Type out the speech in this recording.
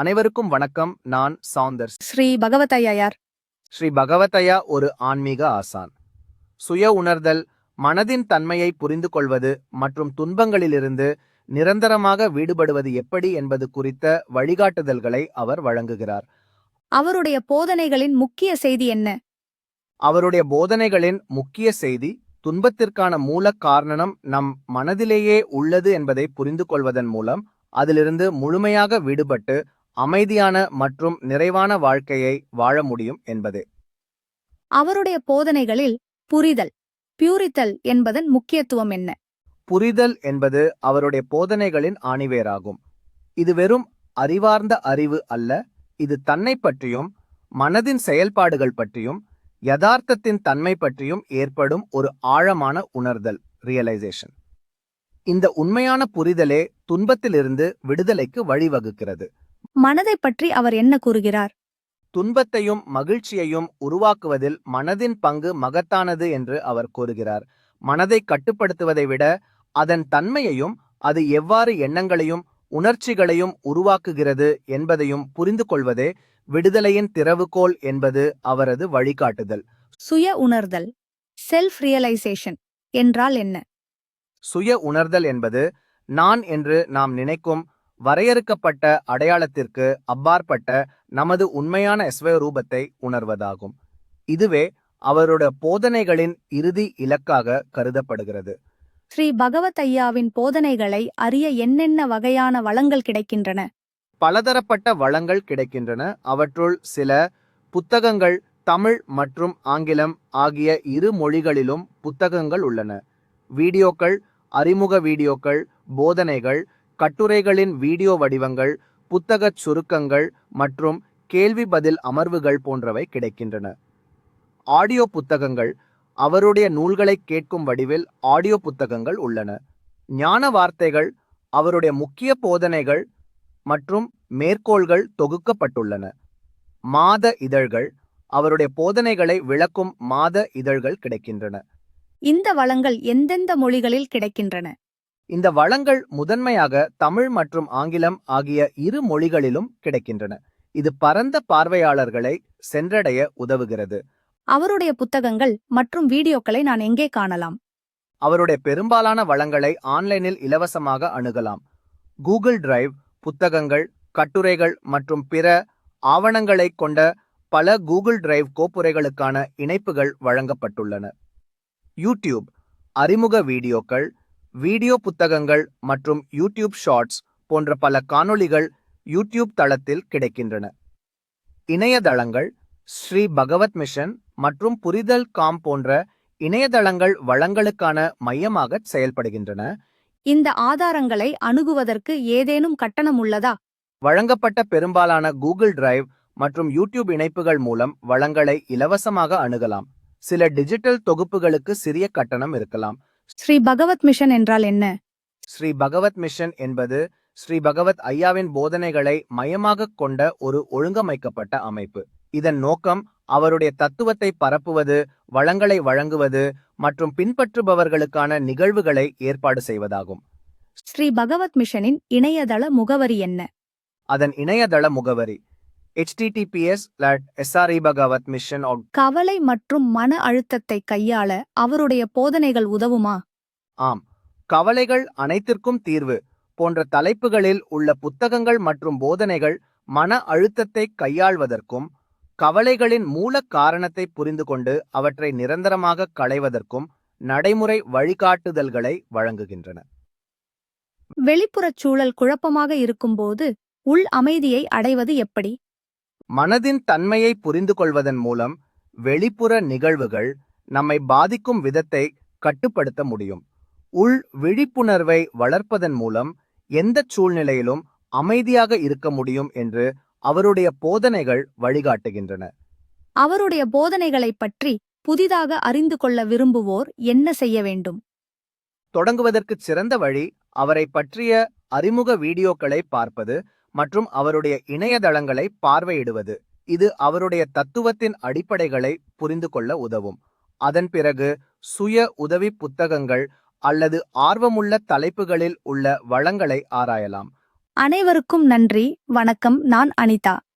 அனைவருக்கும் வணக்கம். நான் சாந்தர்ஸ். ஸ்ரீ பகவதையார் ஸ்ரீ பகவதையா ஒரு ஆன்மீக ஆசான். சுய உணர்தல் மனதின் தன்மையை புரிந்து கொள்வது மற்றும் துன்பங்களிலிருந்து நிரந்தரமாக வீடுபடுவது எப்படி என்பது குறித்த வழிகாட்டுதல்களை அவர் வழங்குகிறார். அவருடைய போதனைகளின் முக்கிய செய்தி என்ன? அவருடைய போதனைகளின் முக்கிய செய்தி துன்பத்திற்கான மூல காரணம் நம் மனதிலேயே உள்ளது என்பதை புரிந்து கொள்வதன் மூலம் அதிலிருந்து முழுமையாக விடுபட்டு அமைதியான மற்றும் நிறைவான வாழ்க்கையை வாழ முடியும் என்பதே. அவருடைய போதனைகளில் புரிதல் பியூரித்தல் என்பதன் முக்கியத்துவம் என்ன? புரிதல் என்பது அவருடைய போதனைகளின் ஆணிவேராகும். இது வெறும் அறிவார்ந்த அறிவு அல்ல இது தன்னை பற்றியும் மனதின் செயல்பாடுகள் பற்றியும் யதார்த்தத்தின் தன்மை பற்றியும் ஏற்படும் ஒரு ஆழமான உணர்தல் ரியலைசேஷன் இந்த உண்மையான புரிதலே துன்பத்திலிருந்து விடுதலைக்கு வழிவகுக்கிறது. மனதை பற்றி அவர் என்ன கூறுகிறார்? துன்பத்தையும் மகிழ்ச்சியையும் உருவாக்குவதில் மனதின் பங்கு மகத்தானது என்று அவர் கூறுகிறார். மனதை கட்டுப்படுத்துவதை விட அதன் தன்மையையும் அது எவ்வாறு எண்ணங்களையும் உணர்ச்சிகளையும் உருவாக்குகிறது என்பதையும் புரிந்து கொள்வதே விடுதலையின் திறவுகோல் என்பது அவரது வழிகாட்டுதல். சுய உணர்தல் செல்ஃப் ரியலைசேஷன் என்றால் என்ன? சுய உணர்தல் என்பது நான் என்று நாம் நினைக்கும் வரையறுக்கப்பட்ட அடையாளத்திற்கு அப்பாற்பட்ட நமது உண்மையான ரூபத்தை உணர்வதாகும். இதுவே அவருடைய போதனைகளின் இறுதி இலக்காக கருதப்படுகிறது. ஸ்ரீ பகவதையாவின் போதனைகளை அறிய என்னென்ன வகையான வளங்கள் கிடைக்கின்றன? பலதரப்பட்ட வளங்கள் கிடைக்கின்றன. அவற்றுள் சில புத்தகங்கள் தமிழ் மற்றும் ஆங்கிலம் ஆகிய இரு மொழிகளிலும் புத்தகங்கள் உள்ளன. வீடியோக்கள் அறிமுக வீடியோக்கள் போதனைகள் கட்டுரைகளின் வீடியோ வடிவங்கள் புத்தகச் சுருக்கங்கள் மற்றும் கேள்வி பதில் அமர்வுகள் போன்றவை கிடைக்கின்றன. ஆடியோ புத்தகங்கள் அவருடைய நூல்களை கேட்கும் வடிவில் ஆடியோ புத்தகங்கள் உள்ளன. ஞான வார்த்தைகள் அவருடைய முக்கிய போதனைகள் மற்றும் மேற்கோள்கள் தொகுக்கப்பட்டுள்ளன. மாத இதழ்கள் அவருடைய போதனைகளை விளக்கும் மாத இதழ்கள் கிடைக்கின்றன. இந்த வளங்கள் எந்தெந்த மொழிகளில் கிடைக்கின்றன? இந்த வளங்கள் முதன்மையாக தமிழ் மற்றும் ஆங்கிலம் ஆகிய இரு மொழிகளிலும் கிடைக்கின்றன. இது பரந்த பார்வையாளர்களை சென்றடைய உதவுகிறது. அவருடைய புத்தகங்கள் மற்றும் வீடியோக்களை நான் எங்கே காணலாம்? அவருடைய பெரும்பாலான வளங்களை ஆன்லைனில் இலவசமாக அணுகலாம். கூகுள் டிரைவ் புத்தகங்கள் கட்டுரைகள் மற்றும் பிற ஆவணங்களைக் கொண்ட பல கூகுள் டிரைவ் கோப்புரைகளுக்கான இணைப்புகள் வழங்கப்பட்டுள்ளன. யூடியூப் அறிமுக வீடியோக்கள் வீடியோ புத்தகங்கள் மற்றும் யூடியூப் ஷார்ட்ஸ் போன்ற பல காணொளிகள் யூடியூப் தளத்தில் கிடைக்கின்றன. இணையதளங்கள் ஸ்ரீ பகவத் மிஷன் மற்றும் புரிதல் காம் போன்ற இணையதளங்கள் வளங்களுக்கான மையமாக செயல்படுகின்றன. இந்த ஆதாரங்களை அணுகுவதற்கு ஏதேனும் கட்டணம் உள்ளதா? வழங்கப்பட்ட பெரும்பாலான கூகுள் டிரைவ் மற்றும் யூடியூப் இணைப்புகள் மூலம் வளங்களை இலவசமாக அணுகலாம். சில டிஜிட்டல் தொகுப்புகளுக்கு சிறிய கட்டணம் இருக்கலாம். ஸ்ரீ பகவத் மிஷன் என்றால் என்ன? ஸ்ரீ பகவத் மிஷன் என்பது ஸ்ரீ பகவத் ஐயாவின் போதனைகளை மையமாகக் கொண்ட ஒரு ஒழுங்கமைக்கப்பட்ட அமைப்பு. இதன் நோக்கம் அவருடைய தத்துவத்தை பரப்புவது வளங்களை வழங்குவது மற்றும் பின்பற்றுபவர்களுக்கான நிகழ்வுகளை ஏற்பாடு செய்வதாகும். ஸ்ரீ பகவத் மிஷனின் இணையதள முகவரி என்ன? அதன் இணையதள முகவரி https எஸ்ஆர்இ பகவத் மிஷன் கவலை மற்றும் மன அழுத்தத்தை கையாள அவருடைய போதனைகள் உதவுமா? ஆம். கவலைகள் அனைத்திற்கும் தீர்வு போன்ற தலைப்புகளில் உள்ள புத்தகங்கள் மற்றும் போதனைகள் மன அழுத்தத்தை கையாள்வதற்கும் கவலைகளின் மூல காரணத்தை புரிந்து கொண்டு அவற்றை நிரந்தரமாக களைவதற்கும் நடைமுறை வழிகாட்டுதல்களை வழங்குகின்றன. வெளிப்புறச் சூழல் குழப்பமாக இருக்கும்போது உள் அமைதியை அடைவது எப்படி? மனதின் தன்மையை புரிந்து கொள்வதன் மூலம் வெளிப்புற நிகழ்வுகள் நம்மை பாதிக்கும் விதத்தை கட்டுப்படுத்த முடியும். உள் விழிப்புணர்வை வளர்ப்பதன் மூலம் எந்த சூழ்நிலையிலும் அமைதியாக இருக்க முடியும் என்று அவருடைய போதனைகள் வழிகாட்டுகின்றன. அவருடைய போதனைகளைப் பற்றி புதிதாக அறிந்து கொள்ள விரும்புவோர் என்ன செய்ய வேண்டும்? தொடங்குவதற்கு சிறந்த வழி அவரை பற்றிய அறிமுக வீடியோக்களை பார்ப்பது மற்றும் அவருடைய இணையதளங்களை பார்வையிடுவது. இது அவருடைய தத்துவத்தின் அடிப்படைகளை புரிந்து கொள்ள உதவும். அதன் பிறகு சுய உதவி புத்தகங்கள் அல்லது ஆர்வமுள்ள தலைப்புகளில் உள்ள வளங்களை ஆராயலாம். அனைவருக்கும் நன்றி. வணக்கம். நான் அனிதா.